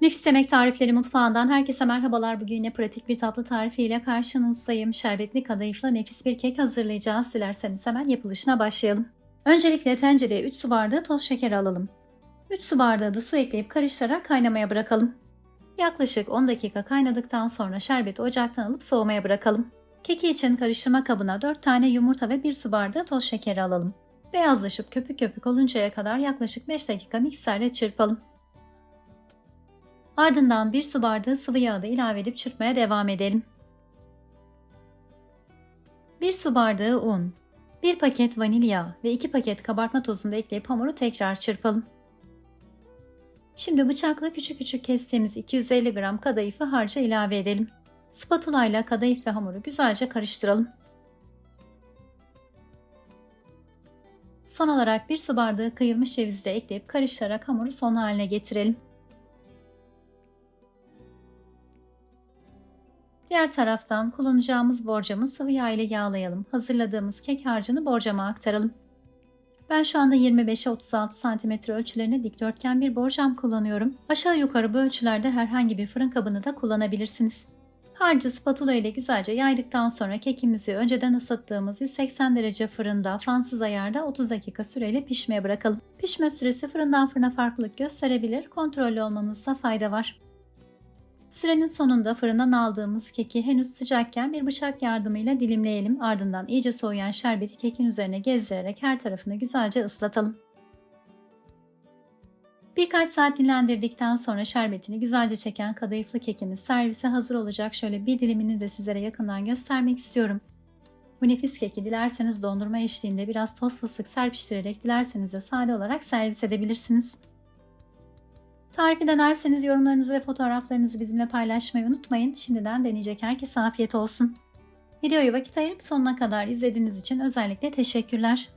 Nefis Yemek Tarifleri Mutfağından herkese merhabalar. Bugün yine pratik bir tatlı tarifiyle karşınızdayım. Şerbetli kadayıfla nefis bir kek hazırlayacağız. Dilerseniz hemen yapılışına başlayalım. Öncelikle tencereye 3 su bardağı toz şeker alalım. 3 su bardağı da su ekleyip karıştırarak kaynamaya bırakalım. Yaklaşık 10 dakika kaynadıktan sonra şerbeti ocaktan alıp soğumaya bırakalım. Keki için karıştırma kabına 4 tane yumurta ve 1 su bardağı toz şekeri alalım. Beyazlaşıp köpük köpük oluncaya kadar yaklaşık 5 dakika mikserle çırpalım. Ardından 1 su bardağı sıvı yağı da ilave edip çırpmaya devam edelim. 1 su bardağı un, 1 paket vanilya ve 2 paket kabartma tozunu da ekleyip hamuru tekrar çırpalım. Şimdi bıçakla küçük küçük kestiğimiz 250 gram kadayıfı harca ilave edelim. Spatula ile kadayıf ve hamuru güzelce karıştıralım. Son olarak 1 su bardağı kıyılmış cevizi de ekleyip karıştırarak hamuru son haline getirelim. Diğer taraftan kullanacağımız borcamı sıvı yağ ile yağlayalım. Hazırladığımız kek harcını borcama aktaralım. Ben şu anda 25'e 36 cm ölçülerine dikdörtgen bir borcam kullanıyorum. Aşağı yukarı bu ölçülerde herhangi bir fırın kabını da kullanabilirsiniz. Harcı spatula ile güzelce yaydıktan sonra kekimizi önceden ısıttığımız 180 derece fırında fansız ayarda 30 dakika süreyle pişmeye bırakalım. Pişme süresi fırından fırına farklılık gösterebilir, kontrollü olmanızda fayda var. Sürenin sonunda fırından aldığımız keki henüz sıcakken bir bıçak yardımıyla dilimleyelim. Ardından iyice soğuyan şerbeti kekin üzerine gezdirerek her tarafını güzelce ıslatalım. Birkaç saat dinlendirdikten sonra şerbetini güzelce çeken kadayıflı kekimiz servise hazır olacak. Şöyle bir dilimini de sizlere yakından göstermek istiyorum. Bu nefis keki dilerseniz dondurma eşliğinde biraz toz fıstık serpiştirerek dilerseniz de sade olarak servis edebilirsiniz. Tarifi denerseniz yorumlarınızı ve fotoğraflarınızı bizimle paylaşmayı unutmayın. Şimdiden deneyecek herkese afiyet olsun. Videoyu vakit ayırıp sonuna kadar izlediğiniz için özellikle teşekkürler.